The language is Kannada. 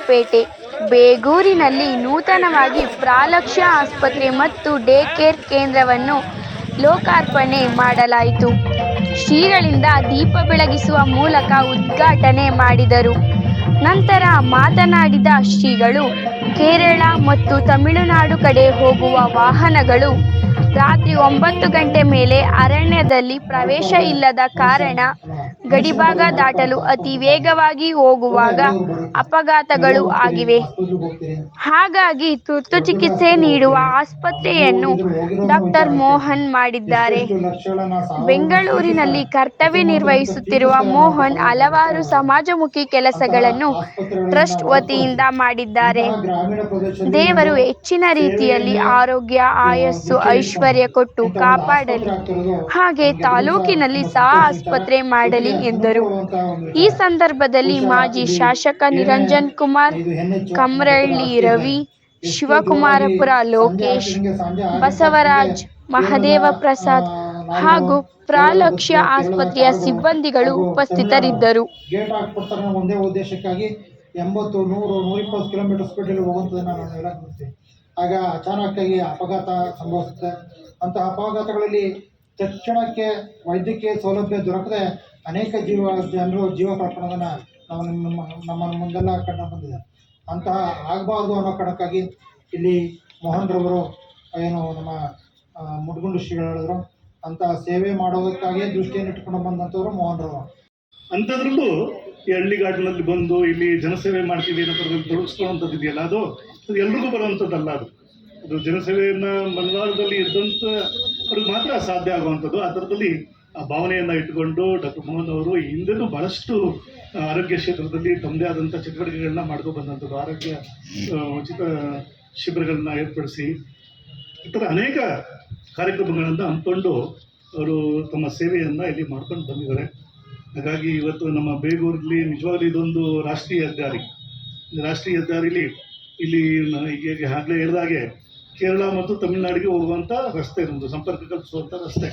ರಾಜಪೇಟೆ ಬೇಗೂರಿನಲ್ಲಿ ನೂತನವಾಗಿ ಪ್ರಾಲಕ್ಷ್ಯ ಆಸ್ಪತ್ರೆ ಮತ್ತು ಡೇ ಕೇರ್ ಕೇಂದ್ರವನ್ನು ಲೋಕಾರ್ಪಣೆ ಮಾಡಲಾಯಿತು. ಶ್ರೀಗಳಿಂದ ದೀಪ ಬೆಳಗಿಸುವ ಮೂಲಕ ಉದ್ಘಾಟನೆ ಮಾಡಿದರು. ನಂತರ ಮಾತನಾಡಿದ ಶ್ರೀಗಳು, ಕೇರಳ ಮತ್ತು ತಮಿಳುನಾಡು ಕಡೆ ಹೋಗುವ ವಾಹನಗಳು ರಾತ್ರಿ ಒಂಬತ್ತು ಗಂಟೆ ಮೇಲೆ ಅರಣ್ಯದಲ್ಲಿ ಪ್ರವೇಶ ಇಲ್ಲದ ಕಾರಣ ಗಡಿಭಾಗ ದಾಟಲು ಅತಿ ವೇಗವಾಗಿ ಹೋಗುವಾಗ ಅಪಘಾತಗಳು ಆಗಿವೆ. ಹಾಗಾಗಿ ತುರ್ತು ಚಿಕಿತ್ಸೆ ನೀಡುವ ಆಸ್ಪತ್ರೆಯನ್ನು ಡಾಕ್ಟರ್ ಮೋಹನ್ ಮಾಡಿದ್ದಾರೆ. ಬೆಂಗಳೂರಿನಲ್ಲಿ ಕರ್ತವ್ಯ ನಿರ್ವಹಿಸುತ್ತಿರುವ ಮೋಹನ್ ಹಲವಾರು ಸಮಾಜಮುಖಿ ಕೆಲಸಗಳನ್ನು ಟ್ರಸ್ಟ್ ವತಿಯಿಂದ ಮಾಡಿದ್ದಾರೆ. ದೇವರು ಹೆಚ್ಚಿನ ರೀತಿಯಲ್ಲಿ ಆರೋಗ್ಯ, ಆಯಸ್ಸು, ಐಶ್ವರ್ಯ ಕೊಟ್ಟು ಕಾಪಾಡಲಿ. ಹಾಗೆ ತಾಲೂಕಿನಲ್ಲಿ ಸಹ ಆಸ್ಪತ್ರೆ ಮಾಡಲಿ. ಎಂದರು. ಈ ಸಂದರ್ಭದಲ್ಲಿ ಮಾಜಿ ಶಾಸಕ ನಿರಂಜನ್ ಕುಮಾರ್, ಕಮ್ರಳ್ಳಿ ರವಿ, ಶಿವಕುಮಾರಪುರ ಲೋಕೇಶ್, ಬಸವರಾಜ್, ಮಹದೇವ ಪ್ರಸಾದ್ ಹಾಗೂ ಪ್ರಾಲಕ್ಷ್ಯ ಆಸ್ಪತ್ರೆಯ ಸಿಬ್ಬಂದಿಗಳು ಉಪಸ್ಥಿತರಿದ್ದರು. ಉದ್ದೇಶಕ್ಕಾಗಿ ಎಂಬತ್ತು ನೂರು ನೂರಿಪ್ಪತ್ತು ಕಿಲೋಮೀಟರ್ ಸ್ಪೀಡಲ್ಲಿ ಹೋಗುವಂಥದ್ದನ್ನು ನಾನು ಹೇಳಕ್ಕೆ ಆಗ ಅಚಾನಕ್ಕಾಗಿ ಅಪಘಾತ ಸಂಭವಿಸುತ್ತೆ. ಅಂತಹ ಅಪಘಾತಗಳಲ್ಲಿ ತಕ್ಷಣಕ್ಕೆ ವೈದ್ಯಕೀಯ ಸೌಲಭ್ಯ ದೊರಕದೆ ಅನೇಕ ಜೀವ ಜನರು ಜೀವ ಕಳ್ಕೊಳ್ಳೋದನ್ನು ನಾವು ನಮ್ಮ ನಮ್ಮ ಮುಂದೆಲ್ಲ ಕಂಡು ಬಂದಿದೆ ಅಂತಹ ಆಗಬಾರ್ದು ಅನ್ನೋ ಕಾರಣಕ್ಕಾಗಿ ಇಲ್ಲಿ ಮೋಹನ್ ರವರು ಏನು ನಮ್ಮ ಮುಡ್ಗುಂಡು ಶ್ರೀಗಳು ಹೇಳಿದ್ರು. ಅಂತಹ ಸೇವೆ ಮಾಡೋದಕ್ಕಾಗಿ ದೃಷ್ಟಿಯನ್ನು ಇಟ್ಕೊಂಡು ಬಂದಂಥವ್ರು ಮೋಹನ್ ರವರು ಅಂಥದ್ರಲ್ಲೂ ಈ ಹಳ್ಳಿಗಾಡಿನಲ್ಲಿ ಬಂದು ಇಲ್ಲಿ ಜನಸೇವೆ ಮಾಡ್ತೀವಿ ಅನ್ನೋ ತೊಡಗಿಸ್ಕೊಳ್ಳೋಂಥದ್ದು ಇದೆಯಲ್ಲ? ಅದು ಅದು ಎಲ್ರಿಗೂ ಬರುವಂಥದ್ದಲ್ಲ ಅದು. ಅದು ಜನಸೇವೆಯನ್ನು ಮಲೆನಾಡದಲ್ಲಿ ಇದ್ದಂಥ ಅವ್ರಿಗೆ ಮಾತ್ರ ಸಾಧ್ಯ ಆಗುವಂಥದ್ದು. ಆ ಭಾವನೆಯನ್ನು ಇಟ್ಟುಕೊಂಡು ಡಾಕ್ಟರ್ ಮೋಹನ್ ಅವರು ಹಿಂದೆನೂ ಬಹಳಷ್ಟು ಆರೋಗ್ಯ ಕ್ಷೇತ್ರದಲ್ಲಿ ತಮ್ಮದೇ ಆದಂಥ ಚಟುವಟಿಕೆಗಳನ್ನ ಮಾಡ್ಕೊಂಡು ಬಂದಂಥದ್ದು ಆರೋಗ್ಯ ಉಚಿತ ಶಿಬಿರಗಳನ್ನ ಏರ್ಪಡಿಸಿ ಈ ಥರ ಅನೇಕ ಕಾರ್ಯಕ್ರಮಗಳನ್ನು ಹಮ್ಮಿಕೊಂಡು ಅವರು ತಮ್ಮ ಸೇವೆಯನ್ನು ಇಲ್ಲಿ ಮಾಡ್ಕೊಂಡು ಬಂದಿದ್ದಾರೆ. ಹಾಗಾಗಿ ಇವತ್ತು ನಮ್ಮ ಬೇಗೂರಲ್ಲಿ ನಿಜವಾಗ್ಲೂ ಇದೊಂದು ರಾಷ್ಟ್ರೀಯ ಹೆದ್ದಾರಿ. ರಾಷ್ಟ್ರೀಯ ಹೆದ್ದಾರಿಲಿ ಇಲ್ಲಿ ಈಗ ಆಗಲೇ ಹೇಳಿದಾಗೆ ಕೇರಳ ಮತ್ತು ತಮಿಳುನಾಡಿಗೆ ಹೋಗುವಂಥ ರಸ್ತೆ ನಮ್ಮದು ಸಂಪರ್ಕ ಕಲ್ಪಿಸುವಂಥ ರಸ್ತೆ.